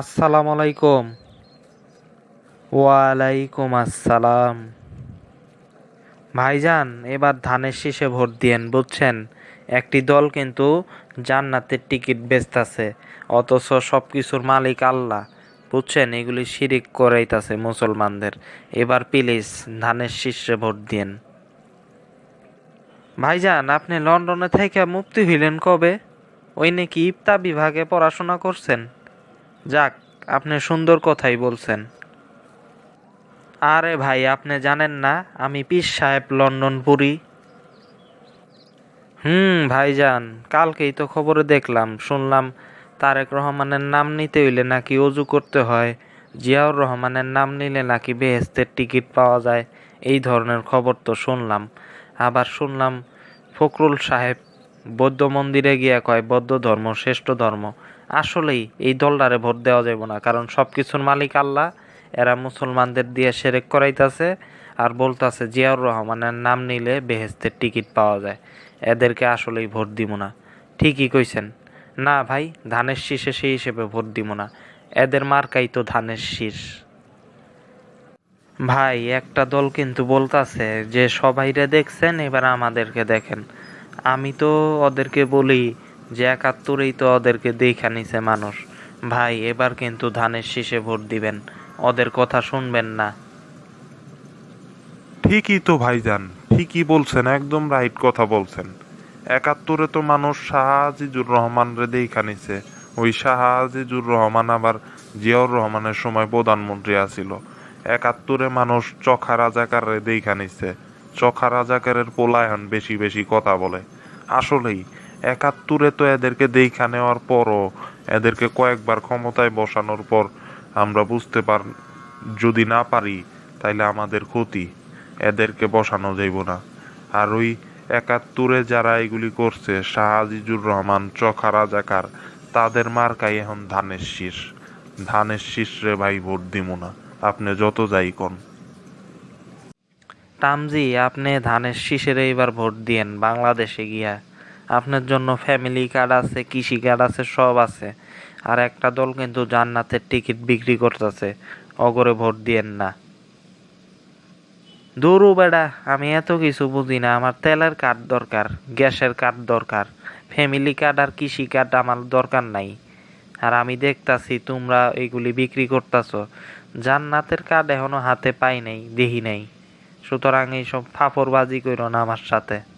আসসালামু আলাইকুম। ওয়ালাইকুম আসসালাম। ভাইজান, এবার ধানের শীষে ভোট দিয়েন, বুঝছেন? একটি দল কিন্তু জান্নাতের টিকিট বেচতাছে, অথচ সব কিছুর মালিক আল্লাহ, বুঝছেন? এগুলি শিরিক করাইতাছে মুসলমানদের। এবার প্লিজ ধানের শীষে ভোট দিয়েন। ভাইজান, আপনি লন্ডনে থেকে মুক্তি হইলেন কবে? ওই নাকি ইফতা বিভাগে পড়াশোনা করছেন? যাক, আপনি সুন্দর কথাই বলছেন। আরে ভাই, আপনি জানেন না, আমি পীর সাহেব লন্ডন পুরী হুম, ভাইজান, কালকেই তো খবরে দেখলাম, শুনলাম তারেক রহমানের নাম নিতে হইলে নাকি অজু করতে হয়, জিয়াউর রহমানের নাম নিলে নাকি বেহেস্তের টিকিট পাওয়া যায়, এই ধরনের খবর তো শুনলাম। আবার শুনলাম ফখরুল সাহেব বৌদ্ধ মন্দিরে গিয়া কয়, বৌদ্ধ ধর্ম, শ্রেষ্ঠ ধর্ম। আসলেই এই দলটারে ভোট দেওয়া যাবে না। কারণ সব কিছুর মালিক আল্লাহ, এরা মুসলমানদের দিয়ে সেরেক করাইতাছে আর বলতাছে, জিয়াউর রহমানের নাম নিলে বেহেস্তের টিকিট পাওয়া যায়। এদেরকে আসলেই ভোট দিব না। ঠিকই কইছেন। না ভাই, ধানের শীষে সেই হিসেবে ভোট দিব না। এদের মার্কাই তো ধানের শীষ। ভাই, একটা দল কিন্তু বলতাছে যে, সবাইরে দেখছেন, এবার আমাদেরকে দেখেন। আমি তো ওদেরকে বলি যে একাত্তরেই তো ওদেরকে দেখা নিছে মানুষ। ভাই, এবার কিন্তু ধানের শীষে ভোট দিবেন। ওদের কথা শুনবেন না। ঠিকই তো ভাইজান, ঠিকই বলছেন, একদম রাইট কথা বলছেন। একাত্তরে তো মানুষ শাহ আজিজুর রহমান রে দেখা নিছে। ওই শাহ আজিজুর রহমান আবার জিয়াউর রহমানের সময় প্রধানমন্ত্রী আছিল। একাত্তরে মানুষ চখা রাজাকার রে দেখা নিছে। চখা রাজাকারের পোলায়ন বেশি বেশি কথা বলে। আসলেই একাত্তরে তো এদেরকে দেখা নেওয়ার পরও এদেরকে কয়েকবার ক্ষমতায় বসানোর পর আমরা বুঝতে পার, যদি না পারি, তাইলে আমাদের ক্ষতি। এদেরকে বসানো যাইব না। আর ওই একাত্তরে যারা এগুলি করছে, শাহ আজিজুর রহমান, চখা রাজাকার, তাদের মার্কাই এখন ধানের শীষ। ধানের শীষ রে ভাই ভোট দিব না। আপনি যত যাই কন। টামজি আপনি ধানের শীষের এইবার ভোট দিয়েন বাংলাদেশে গিয়া। আপনার জন্য ফ্যামিলি কার্ড আছে, কৃষি কার্ড আছে, সব আছে। আর একটা দল কিন্তু জান্নাতের টিকিট বিক্রি করতেছে। অগরে ভোট দিয়েন না। দূরু বেড়া, আমি এত কিছু বুঝি না। আমার তেলের কার্ড দরকার, গ্যাসের কার্ড দরকার। ফ্যামিলি কার্ড আর কৃষি কার্ড আমার দরকার নাই। আর আমি দেখতাছি তোমরা এগুলি বিক্রি করতাছো। জান্নাতের কার্ড এখনও হাতে পাই নাই, দেখি নাই। সুতরাং এইসব ফাফরবাজি করো না আমার সাথে।